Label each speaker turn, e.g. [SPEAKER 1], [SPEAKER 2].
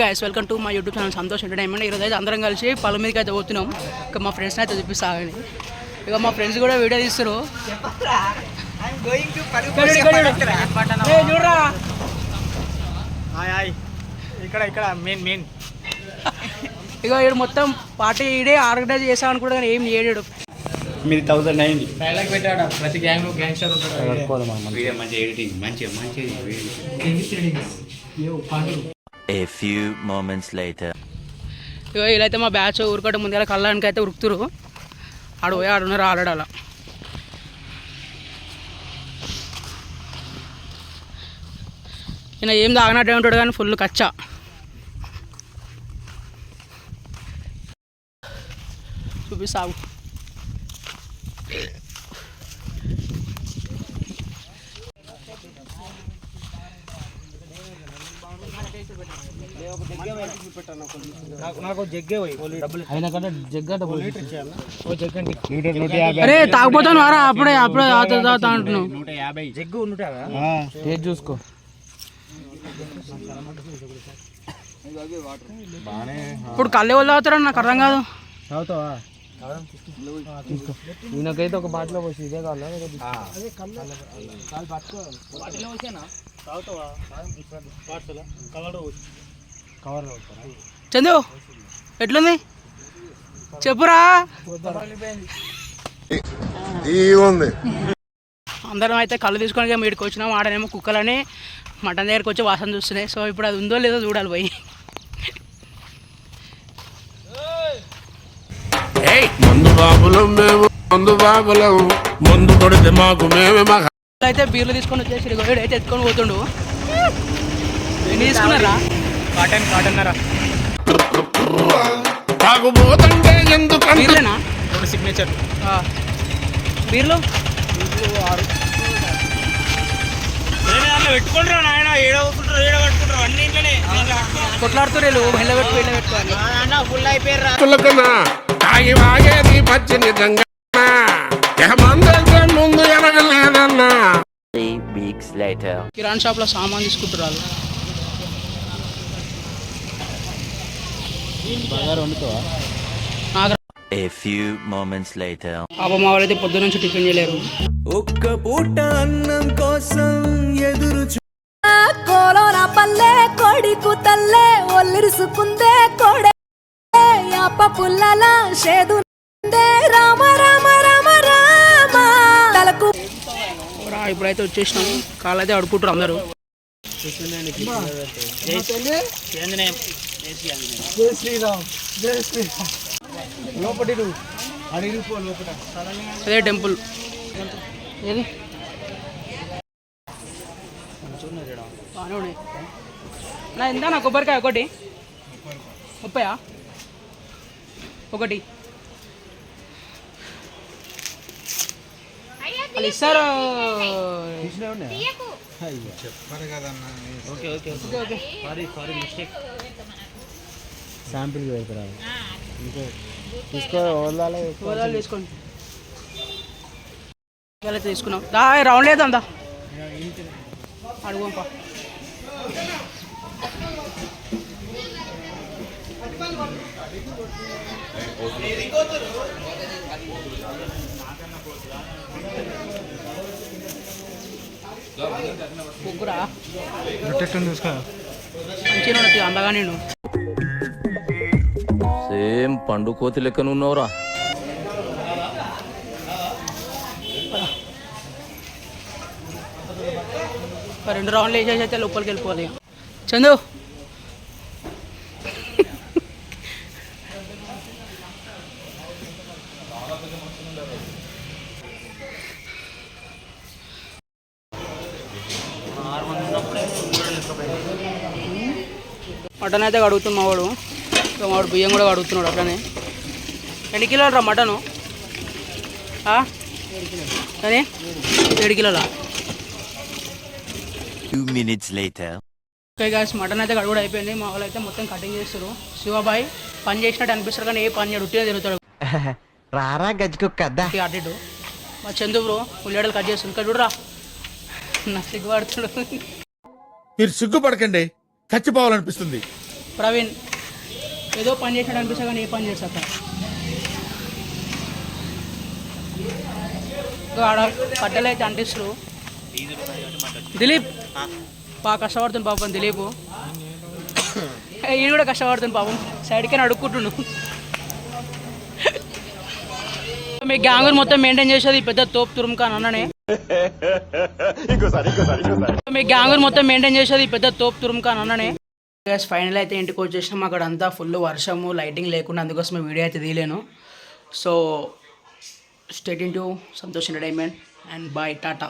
[SPEAKER 1] Guys welcome to మా YouTube channel Santosh entertainment ఈరోజు అయితే అందరం కలిసి పొలం మీదకి అయితే పోతున్నాం. ఇక మా ఫ్రెండ్స్ని అయితే చూపిస్తాగని ఇక మా ఫ్రెండ్స్ కూడా వీడియో తీస్తారు
[SPEAKER 2] ఇక్కడ ఇక్కడ మెయిన్ మెయిన్
[SPEAKER 1] ఇక ఈడు మొత్తం పార్టీ ఈడే ఆర్గనైజ్ చేసాం అనుకుంటే కానీ ఏం చేయడు
[SPEAKER 2] మీది థౌసండ్ అయింది
[SPEAKER 3] డైలాగ్ పెట్టాడు? ప్రతి గ్యాంగ్ గ్యాంగ్స్టర్ ఉంటాడు.
[SPEAKER 4] మంచి ఎడిటింగ్ మంచిగా. మంచి
[SPEAKER 5] A few moments later.
[SPEAKER 1] ఇక వీళ్ళైతే మా బ్యాచ్ ఊరుకోవడం ముందుగా కళ్ళడానికి అయితే ఉరుకుతురు ఆడు పోయి ఆడున్నారు ఆడాల ఈయన ఏం తాగినట్టే ఉంటాడు కానీ ఫుల్ కచ్చా చూపిస్తావు
[SPEAKER 2] నాకు నాకు జగ్గే పోయి డబ్బులు అయినా కంటే జగ్గ డబ్బులు లీటర్ ఇచ్చేయాలి ఓ జగ్ అండి లీటర్ నూట యాభై
[SPEAKER 1] అరే తాగిపోతాను వారా అప్పుడే అప్పుడే తాత అంటున్నావు.
[SPEAKER 2] జగ్గు చూసుకో?
[SPEAKER 1] ఇప్పుడు కళ్ళు ఎవరు తాగుతారని నాకు అర్థం కాదు.
[SPEAKER 2] తాగుతావా? ఈయనకైతే ఒక బాటిలో పోసి ఇదే కావాలా?
[SPEAKER 1] చందు ఎట్లుంది? చెప్పురా.
[SPEAKER 6] ఉంది.
[SPEAKER 1] అందరం అయితే కళ్ళు తీసుకొని మీడికి వచ్చినాం. ఆడనేమో కుక్కలని మటన్ దగ్గరికి వచ్చి వాసన చూస్తున్నాయి సో ఇప్పుడు అది ఉందో లేదో చూడాలి పోయి.
[SPEAKER 6] మందు బాబులం మేము మందు బాబులం. మందు కొడితే మాకు మేమే మాకు
[SPEAKER 1] అయితే బీర్లు తీసుకొని వచ్చేసి అయితే ఎత్తుకొని పోతుండు. తీసుకున్నారా?
[SPEAKER 2] కాటన్ కాటన్ నరా
[SPEAKER 6] తాగుబోతంటే ఎందుకంత
[SPEAKER 1] బీర్లేనా?
[SPEAKER 2] రెండు సిగ్నేచర్ పెట్టుకుంటారా నాయన ఏడో ఏడో కట్టుకుంటారు అన్ని ఇంట్లోనే.
[SPEAKER 1] కొట్లాడుతున్నారు వీళ్ళు మెల్ల పెట్టు మెల్ల పెట్టుకోవాలి
[SPEAKER 2] ఫుల్ అయిపోయారు
[SPEAKER 6] ముందు ఎనగలేదన్నా.
[SPEAKER 1] కిరాణ్ షాప్లో సామాన్ తీసుకుంటున్నారు
[SPEAKER 5] A few moments later.
[SPEAKER 1] పాప మా వాళ్ళైతే పొద్దు నుంచి టిఫిన్ చేయలేరు.
[SPEAKER 7] కోలోన పల్లె కొడికు తల్లే ఒల్లిరుసుకుందే కొడే యాప పుల్లల షేదు రామ రామ రామ రామ. తలకు
[SPEAKER 1] ఇప్పుడైతే వచ్చేసినాం. కాళ్ళు అయితే అడుకుంటారు అందరూ
[SPEAKER 2] జై శ్రీరామ్ జై శ్రీరామ్. లోపటి అడిగిపో లోపల
[SPEAKER 1] అదే టెంపుల్. ఏది? నా ఎంత నా కొబ్బరికాయ ఒకటి? ముప్పయా? ఒకటి. వాళ్ళు ఇస్తారు?
[SPEAKER 2] Okay okay
[SPEAKER 1] okay okay.
[SPEAKER 2] Sorry sorry mistake sample పెడతారా ఇంకో తీసుకో
[SPEAKER 1] తీసుకోండి తీసుకున్నాం. దా రౌండ్ లేదు అందా అడుగుపా ముగ్గురా
[SPEAKER 2] రొట్టెట్టు చూసుకో
[SPEAKER 1] మంచిగా ఉన్నది అందగా నేను.
[SPEAKER 8] నువ్వేం పండు కోతి
[SPEAKER 1] లెక్కనున్నావురా రెండు రౌండ్లు వేసేసి అయితే లోపలికి వెళ్ళిపోవాలి చందు. మటన్ అయితే కడుగుతుంది మావాడు ఇంకా మావాడు బియ్యం కూడా కడుగుతున్నాడు అట్లనే. ఎన్ని కిలోలు రా మటను? ఆ? కానీ ఏడు కిలోలా?
[SPEAKER 5] Two minutes later.
[SPEAKER 1] Okay guys mutton అయితే కడుగుడు అయిపోయింది. మా వాళ్ళు అయితే మొత్తం కటింగ్ చేస్తారు శివబాయ్ పని చేసినట్టు అనిపిస్తారు కానీ ఏ పని చేయడు ఉట్టిగా తిరుగుతాడు.
[SPEAKER 4] రారా గజ్జుకు కద్దా
[SPEAKER 1] ఇక అటు ఇటు. మా చందు బ్రో కట్ చేస్తుంది ఇక్కడ చూడరా. నా సిగ్గుపడుతుడు
[SPEAKER 9] మీరు సిగ్గుపడకండి. చచ్చిపోవాలనిపిస్తుంది.
[SPEAKER 1] ప్రవీణ్ ఏదో పని చేసినాడు అనిపిస్తా కానీ ఏ పని చేస్తా ఆడ కట్టెలు అయితే అంటిస్తారు దిలీప్. బాగా కష్టపడుతుంది పాపం దిలీప్. ఈయన కూడా కష్టపడుతుంది పాపం. సైడ్కి అడుక్కుంటుండు. మీ గ్యాంగ్ మొత్తం మెయింటైన్ చేసేది పెద్ద తోపు తురుముఖాన్ అన్ననే మీ గ్యాంగ్ మొత్తం మెయింటైన్ చేసేది పెద్ద తోపు తురుముఖాన్ అన్ననే గ్యాస్ ఫైనల్ అయితే ఇంటికి వచ్చేసినాం. అక్కడ అంతా ఫుల్ వర్షము లైటింగ్ లేకుండా అందుకోసం వీడియో అయితే తీయలేను. So state in to Santosh entertainment and bye tata